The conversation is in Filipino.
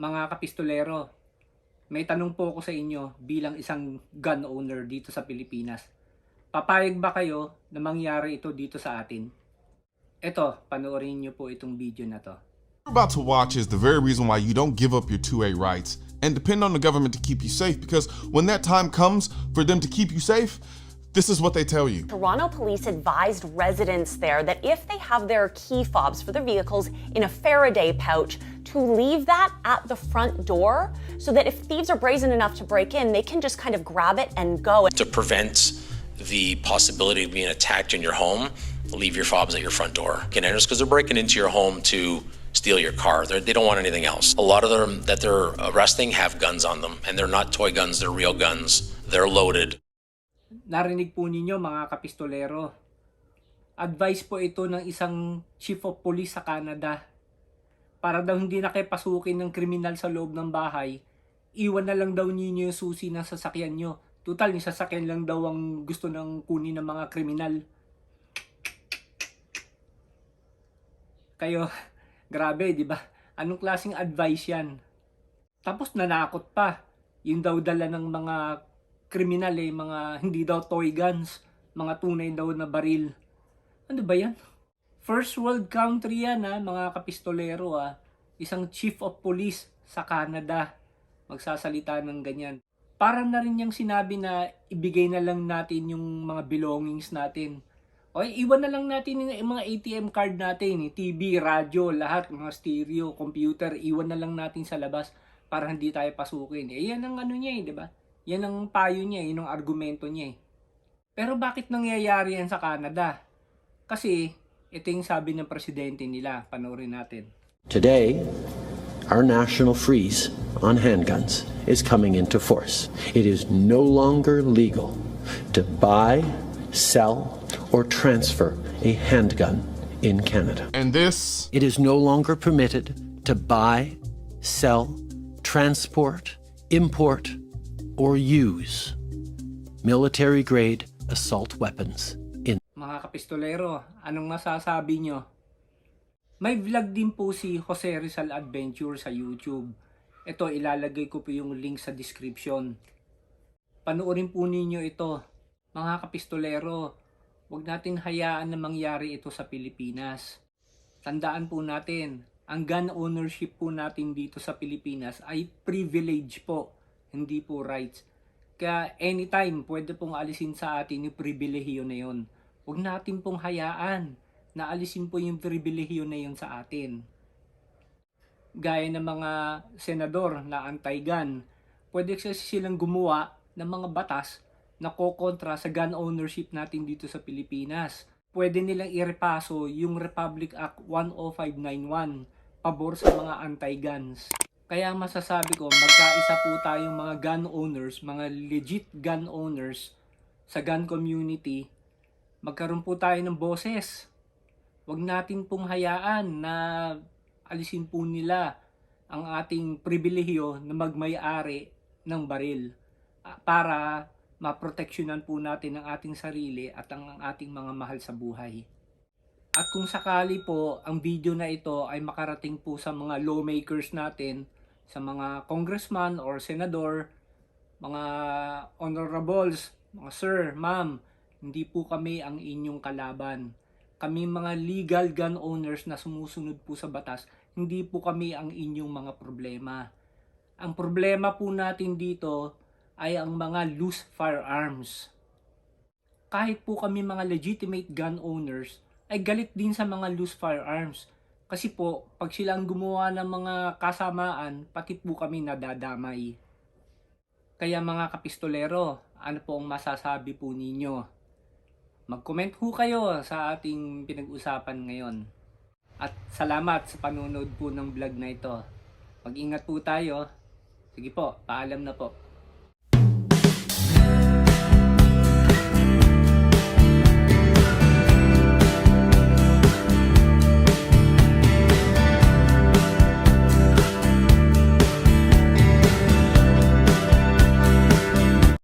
Mga kapistolero, may tanong po ako sa inyo bilang isang gun owner dito sa Pilipinas. Papayag ba kayo na mangyari ito dito sa atin? Ito, panoorin niyo po itong video na to. you're about to watch is the very reason why you don't give up your 2A rights and depend on the government to keep you safe because when that time comes for them to keep you safe, this is what they tell you. Toronto police advised residents there that if they have their key fobs for their vehicles in a Faraday pouch, to leave that at the front door so that if thieves are brazen enough to break in, they can just kind of grab it and go. to prevent the possibility of being attacked in your home, leave your fobs at your front door. Can I just Because they're breaking into your home to steal your car. They're, they don't want anything else. A lot of them that they're arresting have guns on them, and they're not toy guns, they're real guns. They're loaded. Narinig po ninyo mga kapistolero. Advice po ito ng isang chief of police sa Canada. Para daw hindi na kayo pasukin ng kriminal sa loob ng bahay, iwan na lang daw ninyo yung susi ng sasakyan nyo. Total, yung sasakyan lang daw ang gusto ng kunin ng mga kriminal. Kayo, grabe, di ba? Anong klaseng advice yan? Tapos nanakot pa. Yung daw dala ng mga kriminal eh, mga hindi daw toy guns, mga tunay daw na baril. Ano ba yan? First world country yan ha, mga kapistolero ha. Isang chief of police sa Canada magsasalita ng ganyan. Parang na rin niyang sinabi na ibigay na lang natin yung mga belongings natin. O iwan na lang natin yung mga ATM card natin, eh, TV, radyo, lahat, mga stereo, computer, iwan na lang natin sa labas para hindi tayo pasukin. Eh, yan ang ano niya eh, di ba? Yan ang payo niya, yun ang argumento niya eh. Pero bakit nangyayari yan sa Canada? Kasi, ito yung sabi ng presidente nila, panoorin natin. Today, our national freeze on handguns is coming into force. It is no longer legal to buy, sell, or transfer a handgun in Canada. And this It is no longer permitted to buy, sell, transport, import, or use military grade assault weapons in Mga kapistolero, anong masasabi nyo? May vlog din po si Jose Rizal Adventure sa YouTube. Ito, ilalagay ko po yung link sa description. Panoorin po ninyo ito. Mga kapistolero, huwag natin hayaan na mangyari ito sa Pilipinas. Tandaan po natin, ang gun ownership po natin dito sa Pilipinas ay privilege po, hindi po rights. Kaya anytime, pwede pong alisin sa atin yung pribilehiyo na yun. Huwag natin pong hayaan na alisin po yung pribilehiyo na yun sa atin. Gaya ng mga senador na anti-gun, pwede kasi silang gumawa ng mga batas na kokontra sa gun ownership natin dito sa Pilipinas. Pwede nilang irepaso yung Republic Act 10591 pabor sa mga anti-guns. Kaya masasabi ko, magkaisa po tayong mga gun owners, mga legit gun owners sa gun community, magkaroon po tayo ng boses. Huwag natin pong hayaan na alisin po nila ang ating pribilehiyo na magmay-ari ng baril ah, para maproteksyonan po natin ang ating sarili at ang ating mga mahal sa buhay. At kung sakali po ang video na ito ay makarating po sa mga lawmakers natin, sa mga congressman or senador, mga honorables, mga sir, ma'am, hindi po kami ang inyong kalaban. Kami mga legal gun owners na sumusunod po sa batas, hindi po kami ang inyong mga problema. Ang problema po natin dito ay ang mga loose firearms. Kahit po kami mga legitimate gun owners, ay galit din sa mga loose firearms. Kasi po, pag sila ang gumawa ng mga kasamaan, pati po kami nadadamay. Kaya mga kapistolero, ano po ang masasabi po ninyo? Mag-comment ho kayo sa ating pinag-usapan ngayon. At salamat sa panunod po ng vlog na ito. Mag-ingat po tayo. Sige po, paalam na po.